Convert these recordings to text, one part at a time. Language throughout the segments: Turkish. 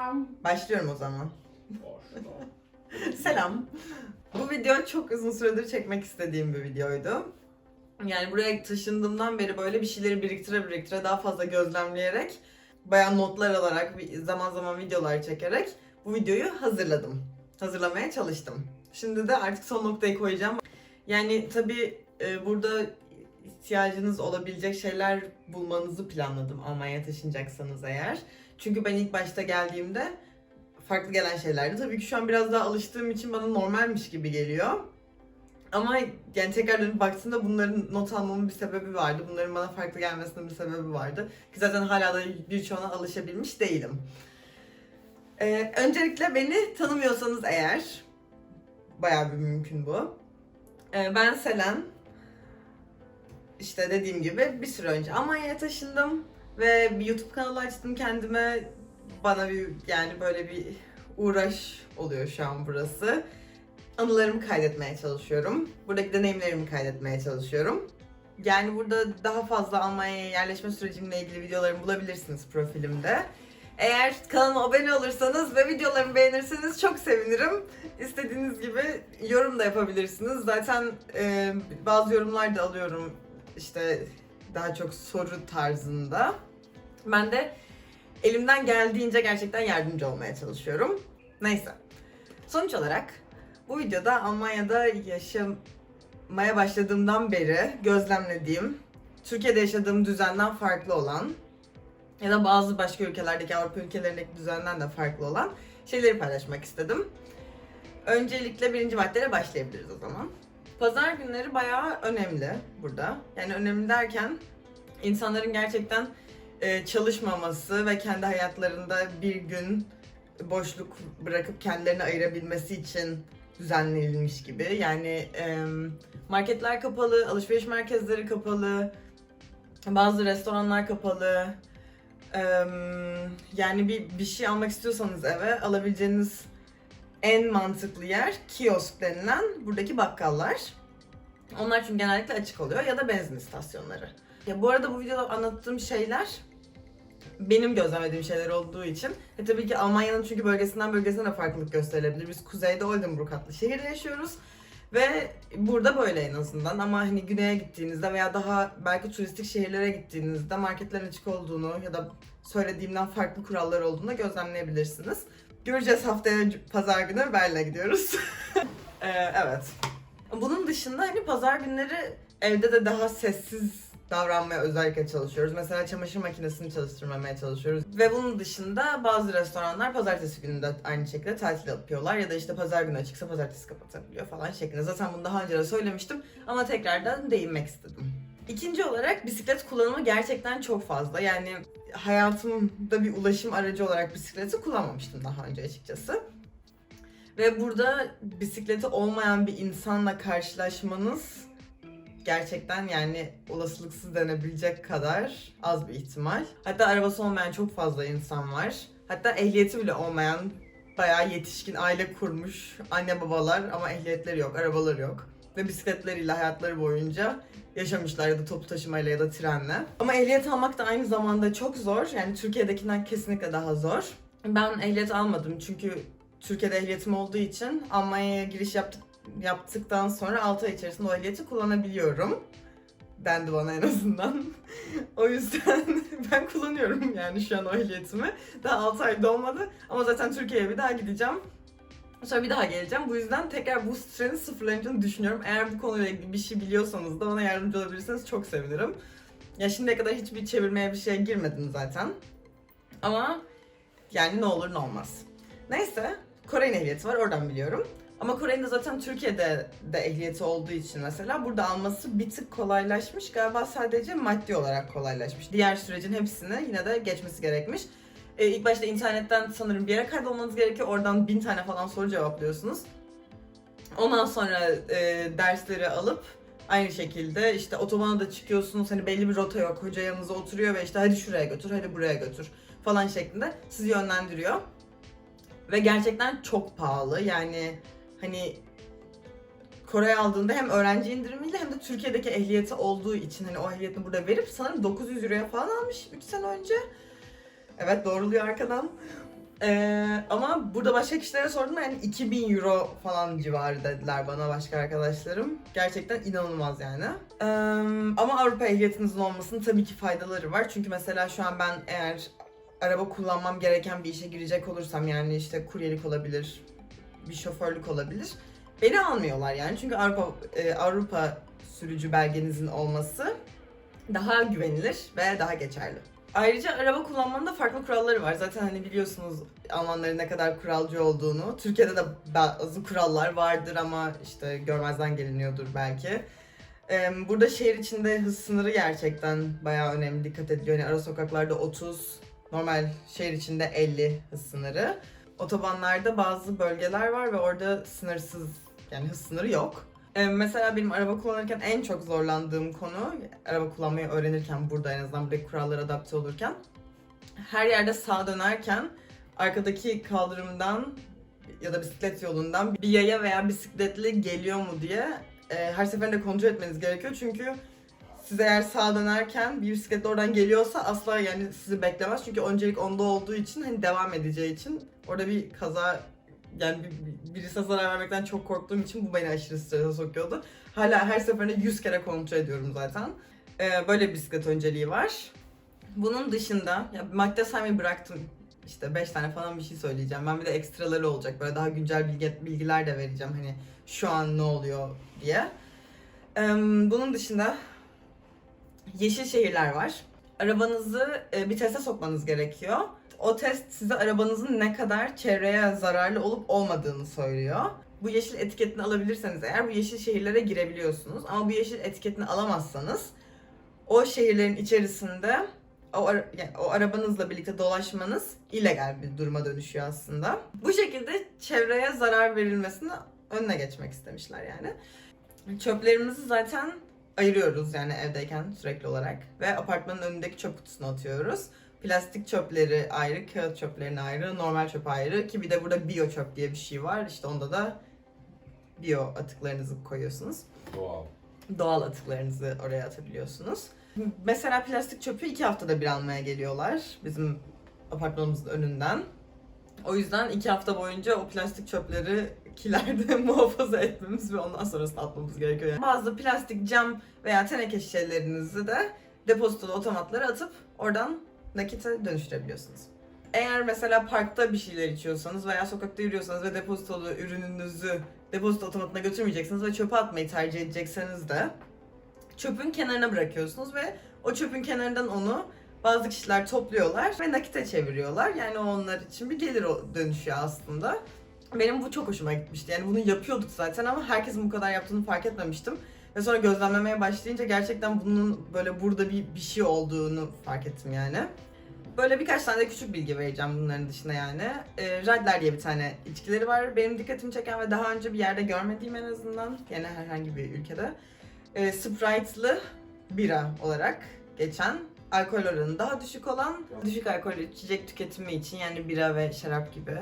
Selam. Başlıyorum o zaman. Başla. Selam. Bu video çok uzun süredir çekmek istediğim bir videoydu. Yani buraya taşındığımdan beri böyle bir şeyleri biriktire biriktire daha fazla gözlemleyerek bayağı notlar alarak bir- zaman zaman videolar çekerek bu videoyu hazırladım. Hazırlamaya çalıştım. Şimdi de artık son noktayı koyacağım. Yani tabii e, burada ihtiyacınız olabilecek şeyler bulmanızı planladım Almanya'ya taşınacaksanız eğer. Çünkü ben ilk başta geldiğimde farklı gelen şeylerdi. Tabii ki şu an biraz daha alıştığım için bana normalmiş gibi geliyor. Ama yani tekrar dönüp baktığımda bunların not almamın bir sebebi vardı. Bunların bana farklı gelmesinin bir sebebi vardı. Ki zaten hala da birçoğuna alışabilmiş değilim. Ee, öncelikle beni tanımıyorsanız eğer, bayağı bir mümkün bu. Ee, ben Selen. İşte dediğim gibi bir süre önce Almanya'ya taşındım ve bir YouTube kanalı açtım kendime. Bana bir yani böyle bir uğraş oluyor şu an burası. Anılarımı kaydetmeye çalışıyorum. Buradaki deneyimlerimi kaydetmeye çalışıyorum. Yani burada daha fazla Almanya'ya yerleşme sürecimle ilgili videolarımı bulabilirsiniz profilimde. Eğer kanalıma abone olursanız ve videolarımı beğenirseniz çok sevinirim. İstediğiniz gibi yorum da yapabilirsiniz. Zaten e, bazı yorumlar da alıyorum işte daha çok soru tarzında. Ben de elimden geldiğince gerçekten yardımcı olmaya çalışıyorum. Neyse. Sonuç olarak bu videoda Almanya'da yaşamaya başladığımdan beri gözlemlediğim, Türkiye'de yaşadığım düzenden farklı olan ya da bazı başka ülkelerdeki Avrupa ülkelerindeki düzenden de farklı olan şeyleri paylaşmak istedim. Öncelikle birinci maddeyle başlayabiliriz o zaman. Pazar günleri bayağı önemli burada. Yani önemli derken insanların gerçekten çalışmaması ve kendi hayatlarında bir gün boşluk bırakıp kendilerini ayırabilmesi için düzenlenilmiş gibi. Yani e, marketler kapalı, alışveriş merkezleri kapalı, bazı restoranlar kapalı. E, yani bir, bir şey almak istiyorsanız eve alabileceğiniz en mantıklı yer kiosk denilen buradaki bakkallar. Onlar çünkü genellikle açık oluyor ya da benzin istasyonları. Ya bu arada bu videoda anlattığım şeyler benim gözlemlediğim şeyler olduğu için. E tabii ki Almanya'nın çünkü bölgesinden bölgesine de farklılık gösterilebilir. Biz kuzeyde Oldenburg adlı şehirde yaşıyoruz. Ve burada böyle en azından ama hani güneye gittiğinizde veya daha belki turistik şehirlere gittiğinizde marketlerin açık olduğunu ya da söylediğimden farklı kurallar olduğunu gözlemleyebilirsiniz. Göreceğiz haftaya pazar günü Berlin'e gidiyoruz. Ee, evet. Bunun dışında hani pazar günleri evde de daha sessiz davranmaya özellikle çalışıyoruz. Mesela çamaşır makinesini çalıştırmamaya çalışıyoruz. Ve bunun dışında bazı restoranlar pazartesi günü de aynı şekilde tatil yapıyorlar. Ya da işte pazar günü açıksa pazartesi kapatabiliyor falan şeklinde. Zaten bunu daha önce de söylemiştim ama tekrardan değinmek istedim. İkinci olarak bisiklet kullanımı gerçekten çok fazla. Yani hayatımda bir ulaşım aracı olarak bisikleti kullanmamıştım daha önce açıkçası. Ve burada bisikleti olmayan bir insanla karşılaşmanız gerçekten yani olasılıksız denebilecek kadar az bir ihtimal. Hatta arabası olmayan çok fazla insan var. Hatta ehliyeti bile olmayan bayağı yetişkin aile kurmuş anne babalar ama ehliyetleri yok, arabaları yok. Ve bisikletleriyle hayatları boyunca yaşamışlar ya da toplu taşımayla ya da trenle. Ama ehliyet almak da aynı zamanda çok zor. Yani Türkiye'dekinden kesinlikle daha zor. Ben ehliyet almadım çünkü Türkiye'de ehliyetim olduğu için Almanya'ya giriş yaptık, yaptıktan sonra 6 ay içerisinde o ehliyeti kullanabiliyorum. Dendi bana en azından. o yüzden ben kullanıyorum yani şu an o ehliyetimi. Daha 6 ay dolmadı ama zaten Türkiye'ye bir daha gideceğim. Sonra bir daha geleceğim. Bu yüzden tekrar bu treni sıfırlayacağını düşünüyorum. Eğer bu konuyla ilgili bir şey biliyorsanız da bana yardımcı olabilirseniz çok sevinirim. Ya şimdiye kadar hiçbir çevirmeye bir şeye girmedim zaten. Ama yani ne olur ne olmaz. Neyse, Kore'nin ehliyeti var oradan biliyorum. Ama Kore'nin de zaten Türkiye'de de ehliyeti olduğu için mesela burada alması bir tık kolaylaşmış. Galiba sadece maddi olarak kolaylaşmış. Diğer sürecin hepsini yine de geçmesi gerekmiş. Ee, ilk başta internetten sanırım bir yere kaydolmanız gerekiyor. Oradan bin tane falan soru cevaplıyorsunuz. Ondan sonra e, dersleri alıp aynı şekilde işte otobana da çıkıyorsunuz. Hani belli bir rota yok. Hoca yanınıza oturuyor ve işte hadi şuraya götür, hadi buraya götür falan şeklinde sizi yönlendiriyor. Ve gerçekten çok pahalı. Yani hani Kore'ye aldığında hem öğrenci indirimiyle hem de Türkiye'deki ehliyeti olduğu için hani o ehliyetini burada verip sanırım 900 euroya falan almış 3 sene önce. Evet doğruluyor arkadan. Ee, ama burada başka kişilere sordum yani 2000 euro falan civarı dediler bana başka arkadaşlarım. Gerçekten inanılmaz yani. Ee, ama Avrupa ehliyetinizin olmasının tabii ki faydaları var. Çünkü mesela şu an ben eğer araba kullanmam gereken bir işe girecek olursam yani işte kuryelik olabilir, bir şoförlük olabilir. Beni almıyorlar yani çünkü Avrupa e, Avrupa sürücü belgenizin olması daha güvenilir ve daha geçerli. Ayrıca araba kullanmanın da farklı kuralları var. Zaten hani biliyorsunuz Almanların ne kadar kuralcı olduğunu. Türkiye'de de bazı kurallar vardır ama işte görmezden geliniyordur belki. Burada şehir içinde hız sınırı gerçekten bayağı önemli dikkat ediliyor. Yani ara sokaklarda 30, normal şehir içinde 50 hız sınırı. Otobanlarda bazı bölgeler var ve orada sınırsız yani hız sınırı yok. Ee, mesela benim araba kullanırken en çok zorlandığım konu, araba kullanmayı öğrenirken burada en azından buradaki kurallara adapte olurken, her yerde sağa dönerken arkadaki kaldırımdan ya da bisiklet yolundan bir yaya veya bisikletli geliyor mu diye e, her seferinde kontrol etmeniz gerekiyor. Çünkü siz eğer sağa dönerken bir bisiklet oradan geliyorsa asla yani sizi beklemez. Çünkü öncelik onda olduğu için hani devam edeceği için orada bir kaza yani bir, bir- birisi zarar vermekten çok korktuğum için bu beni aşırı strese sokuyordu. Hala her seferinde 100 kere kontrol ediyorum zaten. Ee, böyle bir bisiklet önceliği var. Bunun dışında ya madde saymayı bıraktım. İşte 5 tane falan bir şey söyleyeceğim. Ben bir de ekstraları olacak. Böyle daha güncel bilgi, bilgiler de vereceğim. Hani şu an ne oluyor diye. Ee, bunun dışında yeşil şehirler var. Arabanızı e, bir teste sokmanız gerekiyor. O test size arabanızın ne kadar çevreye zararlı olup olmadığını söylüyor. Bu yeşil etiketini alabilirseniz eğer bu yeşil şehirlere girebiliyorsunuz. Ama bu yeşil etiketini alamazsanız o şehirlerin içerisinde o, ara- yani o arabanızla birlikte dolaşmanız illegal bir duruma dönüşüyor aslında. Bu şekilde çevreye zarar verilmesini önüne geçmek istemişler yani. Çöplerimizi zaten ayırıyoruz yani evdeyken sürekli olarak ve apartmanın önündeki çöp kutusuna atıyoruz. Plastik çöpleri ayrı, kağıt çöplerini ayrı, normal çöp ayrı ki bir de burada biyo çöp diye bir şey var. İşte onda da biyo atıklarınızı koyuyorsunuz. Doğal. Doğal atıklarınızı oraya atabiliyorsunuz. Mesela plastik çöpü iki haftada bir almaya geliyorlar bizim apartmanımızın önünden. O yüzden iki hafta boyunca o plastik çöpleri kilerde muhafaza etmemiz ve ondan sonrasında atmamız gerekiyor. Yani bazı plastik cam veya teneke şişelerinizi de depozitolu otomatlara atıp oradan nakite dönüştürebiliyorsunuz. Eğer mesela parkta bir şeyler içiyorsanız veya sokakta yürüyorsanız ve depozitolu ürününüzü depozito otomatına götürmeyeceksiniz ve çöpe atmayı tercih edecekseniz de çöpün kenarına bırakıyorsunuz ve o çöpün kenarından onu bazı kişiler topluyorlar ve nakite çeviriyorlar. Yani o onlar için bir gelir dönüşüyor aslında. Benim bu çok hoşuma gitmişti. Yani bunu yapıyorduk zaten ama herkesin bu kadar yaptığını fark etmemiştim. Ve sonra gözlemlemeye başlayınca gerçekten bunun böyle burada bir, bir şey olduğunu fark ettim yani. Böyle birkaç tane de küçük bilgi vereceğim bunların dışında yani. E, Radler diye bir tane içkileri var. Benim dikkatimi çeken ve daha önce bir yerde görmediğim en azından. Yine herhangi bir ülkede. E, Sprite'lı bira olarak geçen alkol oranı daha düşük olan düşük alkol içecek tüketimi için yani bira ve şarap gibi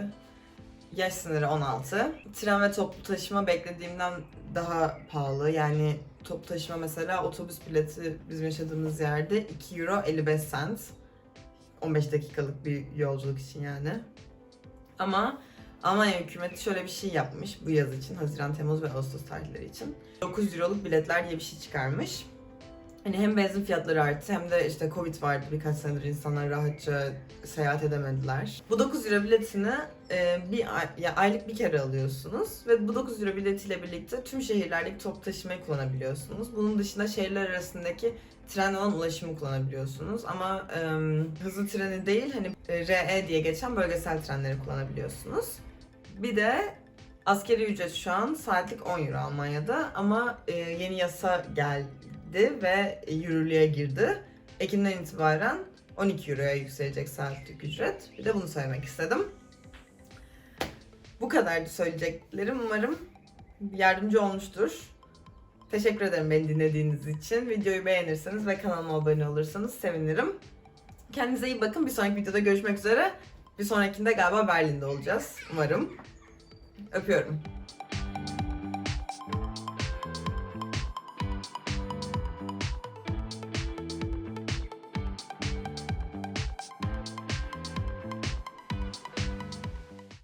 yaş sınırı 16. Tren ve toplu taşıma beklediğimden daha pahalı. Yani toplu taşıma mesela otobüs bileti bizim yaşadığımız yerde 2 euro 55 cent. 15 dakikalık bir yolculuk için yani. Ama Almanya hükümeti şöyle bir şey yapmış bu yaz için. Haziran, Temmuz ve Ağustos tarihleri için. 9 euroluk biletler diye bir şey çıkarmış. Hani hem benzin fiyatları arttı hem de işte Covid vardı birkaç senedir insanlar rahatça seyahat edemediler. Bu 9 euro biletini e, bir ya aylık bir kere alıyorsunuz ve bu 9 euro biletiyle birlikte tüm şehirlerdeki top taşımayı kullanabiliyorsunuz. Bunun dışında şehirler arasındaki tren olan ulaşımı kullanabiliyorsunuz ama e, hızlı treni değil hani e, RE diye geçen bölgesel trenleri kullanabiliyorsunuz. Bir de askeri ücret şu an saatlik 10 euro Almanya'da ama e, yeni yasa geldi ve e, yürürlüğe girdi. Ekim'den itibaren 12 euroya yükselecek saatlik ücret. Bir de bunu söylemek istedim. Bu kadardı söyleyeceklerim. Umarım yardımcı olmuştur. Teşekkür ederim beni dinlediğiniz için. Videoyu beğenirseniz ve kanalıma abone olursanız sevinirim. Kendinize iyi bakın. Bir sonraki videoda görüşmek üzere. Bir sonrakinde galiba Berlin'de olacağız. Umarım. Öpüyorum.